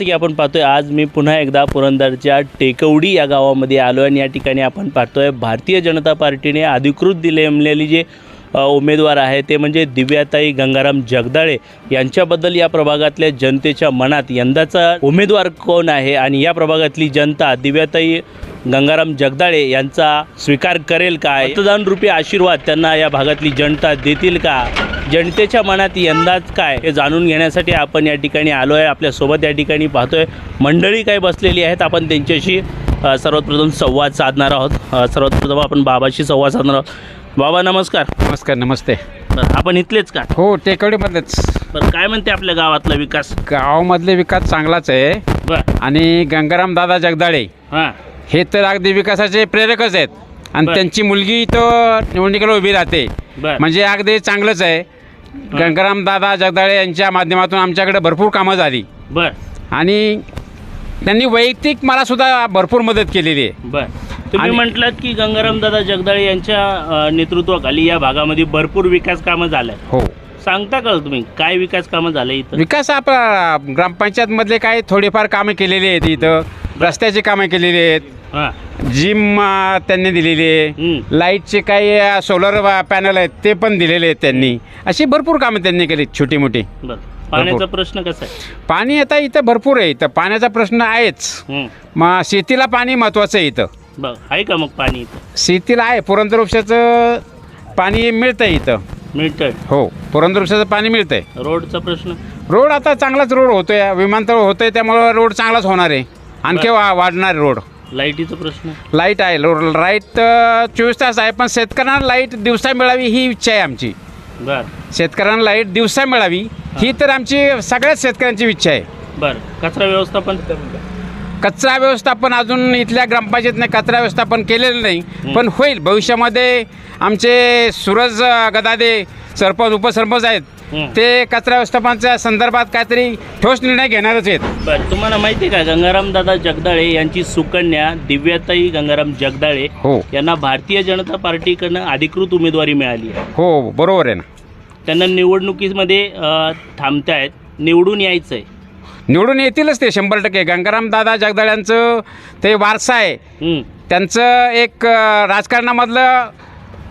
जसं की आपण पाहतोय आज मी पुन्हा एकदा पुरंदरच्या टेकवडी या गावामध्ये आलो आणि या ठिकाणी आपण पाहतोय भारतीय जनता पार्टीने अधिकृत दिलेली जे उमेदवार आहे ते म्हणजे दिव्याताई गंगाराम जगदाळे. यांच्याबद्दल या प्रभागातल्या जनतेच्या मनात यंदाचा उमेदवार कोण आहे आणि या प्रभागातली जनता दिव्याताई गंगाराम जगदाळे यांचा स्वीकार करेल का मतदान रूपी आशीर्वाद त्यांना या भागातली जनता देतील का? जनतेच्या मनात यंदाच काय हे जाणून घेण्यासाठी आपण या ठिकाणी आलो आहे आपल्यासोबत या ठिकाणी पाहतोय. मंडळी काय बसलेली आहेत आपण त्यांच्याशी अ, सर्वात प्रथम संवाद साधणार आहोत. अ, सर्वात प्रथम आपण बाबाशी संवाद साधणार आहोत. बाबा नमस्कार. नमस्कार नमस्ते. बरं आपण इथलेच का? हो टेकडीमध्येच. बरं काय म्हणते आपल्या गावातला विकास? गावामधले विकास चांगलाच आहे. बरं. आणि गंगाराम दादा जगदाळे हां. हे तर अगदी विकासाचे प्रेरकच आहेत. आणि बर. त्यांची मुलगी तर निवडणुकीला उभी राहते. बरं. म्हणजे अगदी चांगलंच आहे. गंगाराम दादा जगदाळे यांच्या माध्यमातून आमच्याकडे भरपूर कामं झाली. बरं. आणि त्यांनी वैयक्तिक मला सुद्धा भरपूर मदत केलेली आहे. बर. तुम्ही आणि- म्हटलात की गंगारामदादा जगदाळे यांच्या अ, नेतृत्वाखाली या भागामध्ये भरपूर विकास कामं झाल्या हो. सांगता का तुम्ही? काय विकास कामं झाले इथं? विकास आपला ग्रामपंचायतमधले काही थोडेफार कामं केलेली आहेत इथं. रस्त्याची कामं केलेली आहेत. हां. जिम अ, त्यांनी दिलेली आहे. लाईटचे काही सोलर पॅनल आहेत ते पण दिलेले आहेत त्यांनी. अशी भरपूर कामं त्यांनी केली छोटी मोठी बर पाण्याचा प्रश्न कसा आहे? पाणी आता इथं भरपूर आहे इथं पाण्याचा प्रश्न आहेच. मग शेतीला पाणी महत्त्वाचं आहे इथं. आहे का मग पाणी इथं? शेतीला आहे पुरंदर उपशाचं पाणी मिळतं इथं. मिळतंय? हो पुरंदर उपशाचं पाणी मिळतंय. रोडचा प्रश्न? रोड आता चांगलाच रोड होतोय विमानतळ होतंय त्यामुळं रोड चांगलाच होणार आहे. आणखी वा वाढणार रोड. लाईटीचा प्रश्न? लाइट आहे. लो लाइट अ, चोवीस तास आहे पण शेतकऱ्यांना लाइट दिवसा मिळावी ही इच्छा आहे आमची. बर. शेतकऱ्यांना लाइट दिवसा मिळावी ही तर आमची सगळ्याच शेतकऱ्यांची इच्छा आहे. बर. कचरा व्यवस्थापन? कचरा व्यवस्थापन अजून इथल्या ग्रामपंचायतने कचरा व्यवस्थापन केलेलं नाही पण होईल. भविष्यामध्ये आमचे सूरज अ, गदादे सरपंच उपसरपंच आहेत. ते कचरा व्यवस्थापनाच्या संदर्भात काहीतरी ठोस निर्णय घेणारच आहेत. बर तुम्हाला माहिती आहे का गंगारामदादा जगदाळे यांची सुकन्या दिव्याताई गंगाराम जगदाळे हो. यांना भारतीय जनता पार्टीकडनं अधिकृत उमेदवारी मिळाली आहे. हो बरोबर आहे ना. त्यांना निवडणुकीमध्ये अ, थांबतायत निवडून यायचं आहे. निवडून येतीलच ते शंभर टक्के. गंगाराम दादा जगदाळ्यांचं ते वारसा आहे. हं. त्यांचं एक अ, राजकारणामधलं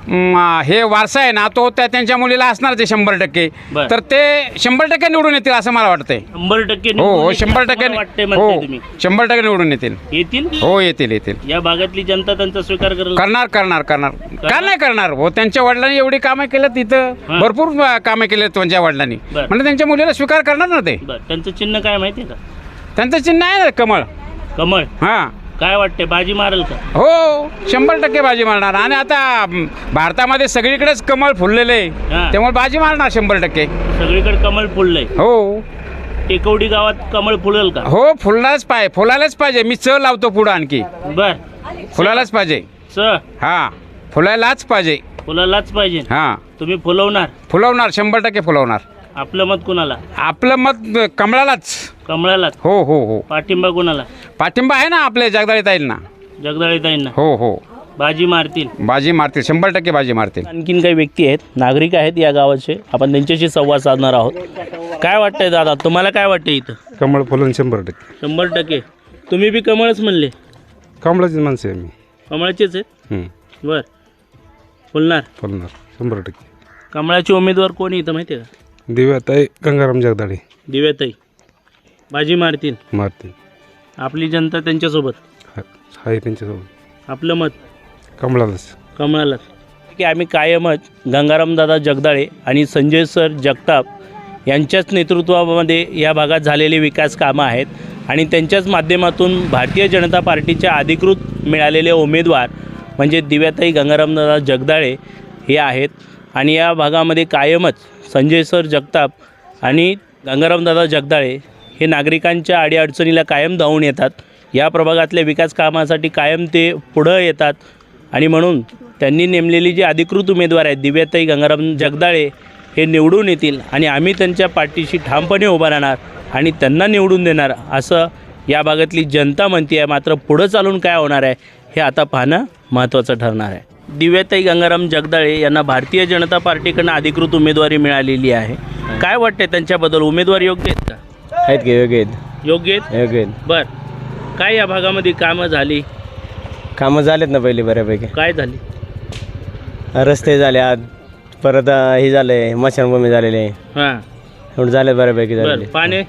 म, हे वारसा आहे ना तो त्या त्यांच्या मुलीला असणार ते शंभर टक्के. बरं. तर ते शंभर टक्के निवडून येतील असं मला वाटतंय. शंभर टक्के हो निवडून हो येतील शंभर असं टक्के मला वाटतंय हो तुम्ही. शंभर टक्के निवडून येतील. येतील? हो येतील येतील. या भागातली जनता त्यांचा स्वीकार करेल? करणार करणार करणार. का नाही करणार? हो त्यांच्या वडिलांनी एवढी कामं केलं तिथं हां. भरपूर अ, कामं केली त्यांच्या वडिलांनी. बरं. म्हणजे त्यांच्या मुलीला स्वीकार करणार ना ते? बर त्यांचं चिन्ह काय माहिती आहे का? त्यांचं चिन्ह आहे ना कमळ. कमळ. हां. काय वाटते बाजी मारेल का? हो शंभर टक्के बाजी मारणार. आणि आता म, भारतामध्ये सगळीकडेच कमळ फुललेलं आहे. त्यामुळे बाजी मारणार शंभर टक्के. सगळीकडे कमळ फुललंय. हो. टेकवडी गावात कमळ फुलेल का? हो फुललाच पाहिजे फुलायलाच पाहिजे. मी च लावतो पुढं आणखी. बर. फुलायलाच पाहिजे. स हां. फुलायलाच पाहिजे. फुलालाच पाहिजे. हां. तुम्ही फुलवणार. फुलवणार शंभर टक्के फुलवणार. आपलं मत कुणाला? आपलं मत कमळालाच. कमळालाच? हो हो हो. पाठिंबा कुणाला? पाठिंबा आहे ना आपल्या जगदाळीत येईल ना जगदाळीताईंना हो हो. बाजी मारतील. बाजी मारतील. शंभर टक्के बाजी मारतील. आणखीन काही व्यक्ती आहेत नागरिक आहेत या गावाचे. आपण त्यांच्याशी संवाद साधणार आहोत. काय वाटतंय दादा? तुम्हाला काय वाटतं इथं? कमळ फुलून शंभर टक्के. शंभर टक्के. तुम्ही बी कमळच म्हणले. कमळाची माणसं आहे मी. कमळाचेच आहेत? हं, बर. फुलणार. फुलणार. शंभर टक्के. कमळाचे उमेदवार कोण आहे इथं माहिती आहे का? दिव्याताई गंगाराम जगदाळे. दिव्याताई बाजी मारतील. मारते आपली जनता त्यांच्यासोबत. आहे त्यांच्यासोबत. आपलं मत. कमळालाच. कमळालाच. की आम्ही कायमच गंगारामदादा जगदाळे आणि संजय सर जगताप यांच्याच नेतृत्वामध्ये या भागात झालेले विकास कामं आहेत आणि त्यांच्याच माध्यमातून भारतीय जनता पार्टीच्या अधिकृत मिळालेले उमेदवार म्हणजे दिव्याताई गंगारामदादा जगदाळे हे आहेत. आणि या भागामध्ये कायमच संजय सर जगताप आणि गंगारामदादा जगदाळे हे नागरिकांच्या अडीअडचणीला कायम धावून येतात. या प्रभागातल्या विकास कामासाठी कायम ते पुढं येतात. आणि म्हणून त्यांनी नेमलेली जी अधिकृत उमेदवार आहेत दिव्याताई गंगाराम जगदाळे हे निवडून येतील आणि आम्ही त्यांच्या पाठीशी ठामपणे उभा राहणार आणि त्यांना निवडून देणार असं या भागातली जनता म्हणते आहे. मात्र पुढं चालून काय होणार आहे हे आता पाहणं महत्त्वाचं ठरणार आहे. दिव्याताई गंगाराम जगदाळे यांना भारतीय जनता पार्टीकडनं अधिकृत उमेदवारी मिळालेली आहे. काय वाटते त्यांच्याबद्दल? उमेदवार योग्य आहेत का? आहेत की योग्य आहेत. योग्य आहेत? योग्य आहेत. बर. काय या भागामध्ये कामं झाली? कामं झालेत ना पहिली बऱ्यापैकी. काय झाली? रस्ते झाले आज. परत अं, हे झालं आहे मशानभूमी झालेले आहे. हां. एवढं झाले बऱ्यापैकी बर. झालेले. पाणी?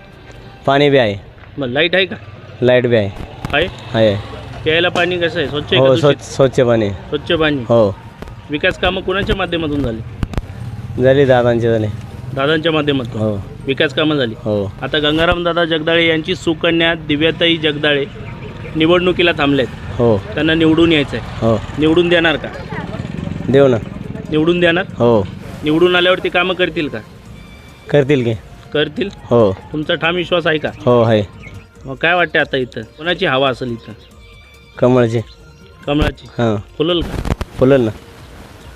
पाणी बी आहे. मग लाइट आहे का? लाइट बी आहे. आहे? आहे. प्यायला पाणी कसं आहे? स्वच्छ आहे हो स्वच्छ दूषित? स्वच्छ पाणी. स्वच्छ पाणी. हो. विकास कामं कोणाच्या माध्यमातून झाली? झाली दादांचे झाले. दादांच्या माध्यमातून? हो. विकास कामं झाली. हो. आता गंगाराम दादा जगदाळे यांची सुकन्या दिव्याताई जगदाळे निवडणुकीला थांबलेत. हो. त्यांना निवडून यायचं आहे हो. निवडून देणार का? देऊ ना. निवडून देणार? हो. निवडून आल्यावरती कामं करतील का? करतील की. करतील? हो. तुमचा ठाम विश्वास आहे का? हो आहे. मग काय वाटते आता इथं? कोणाची हवा असेल इथं? कमळचे. कमळाची? हां. फुलल का? फुलं ना.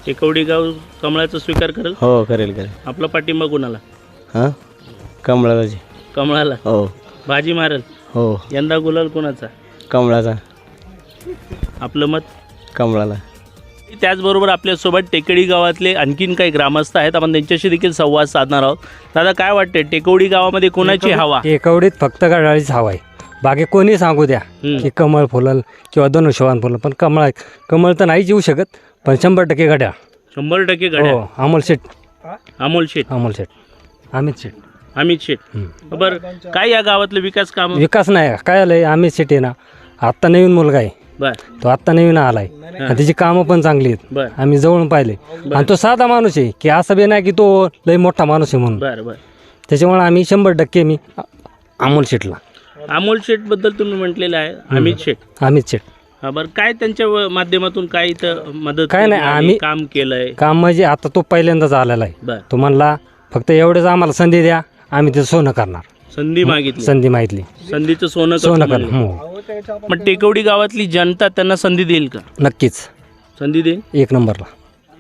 टेकवडी गाव कमळाचा स्वीकार करेल? हो करेल करेल. आपला पाठिंबा कोणाला? हां? कमळाचे. कमळाला? हो. भाजी मारेल? हो. यंदा गुलाल कोणाचा? कमळाचा. आपलं मत? कमळाला. त्याचबरोबर आपल्यासोबत टेकडी गावातले आणखीन काही ग्रामस्थ आहेत. आपण त्यांच्याशी देखील संवाद साधणार आहोत. दादा काय वाटते टेकवडी गावामध्ये कोणाची हवा? एकावडीत फक्त गडाळीच हवा आहे. बाकी कोणी सांगू द्या. की कमळ फुलल किंवा धनुष्यवान फुलल पण कमळ कमळ तर नाहीच येऊ शकत पण शंभर टक्के घड्याळ. शंभर टक्के गड्या हो अमोल शेठ. अमोल शेठ. अमोल शेठ. अमित शेठ. अमित शेठ. हम्म. बरं काय या गावातलं विकास काम? विकास नाही काय आलंय? अमित शेठ आहे ना आत्ता नवीन मुलगा आहे. बर. तो आत्ता नवीन आलाय. आणि त्याची कामं पण चांगली आहेत. आम्ही जवळून पाहिले. आणि तो साधा माणूस आहे की असं बी नाही की तो लई मोठा माणूस आहे म्हणून. त्याच्यामुळे आम्ही शंभर टक्के मी अमोल शेठला. अमोल शेठबद्दल तुम्ही म्हटलेलं आहे अमित शेठ. अमित शेठ. हा बरं. काय त्यांच्या व- माध्यमातून काय इथं मदत काय नाही, केली आणि आम्ही- काम केलंय? काम म्हणजे आता तो पहिल्यांदाच आलेला आहे. बर. तो म्हणला फक्त एवढंच आम्हाला संधी द्या आम्ही ते सोनं करणार. संधी मागितली. संधी माहितली संधीचं सोनं करतो सोनं करणार म्हणले. हो. मग टेकवडी गावातली जनता त्यांना संधी देईल का? नक्कीच. संधी देईल? एक नंबरला.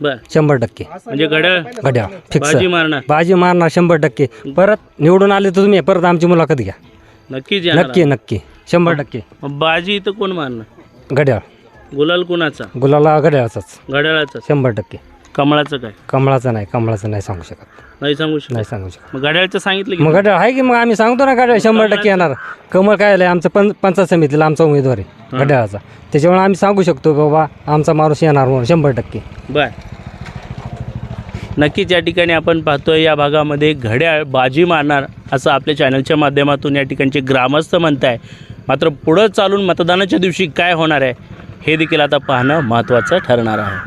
बर. शंभर टक्के. म्हणजे घड्याळ? घड्याळ. फिक्स बाजी मारणार. बाजी मारणार शंभर टक्के. परत निवडून आले तर तुम्ही परत आमची मुलाखत घ्या. नक्कीच येणार नक्की नक्की. शंभर टक्के. मग बाजी इथं कोण मारणार घड्याळ. गुलाल कोणाचा? गुलाला घड्याळाचाच. घड्याळाचा शंभर टक्के. कमळाचं काय? कमळाचं नाही कमळाचं नाही सांगू शकत. नाही सांगू शकत? नाही सांगू शकत. मग घड्याळचं सांगितलं की मग घड्याळ आहे की मग आम्ही सांगतो ना घड्याळ शंभर टक्के येणार. कमळ काय आलंय आमचं पं पंचायत समितीला आमचा उमेदवार आहे घड्याळाचा. त्याच्यामुळे आम्ही सांगू शकतो बाबा आमचा माणूस येणार म्हणून शंभर टक्के. बर. नक्कीच या ठिकाणी आपण पाहतोय या भागामध्ये घड्याळ बाजी मारणार असं आपल्या चॅनलच्या माध्यमातून या ठिकाणचे ग्रामस्थ म्हणत आहे मात्र पुढं चालून मतदानाच्या दिवशी काय होणार आहे हे देखील आता पाहणं महत्त्वाचं ठरणार आहे.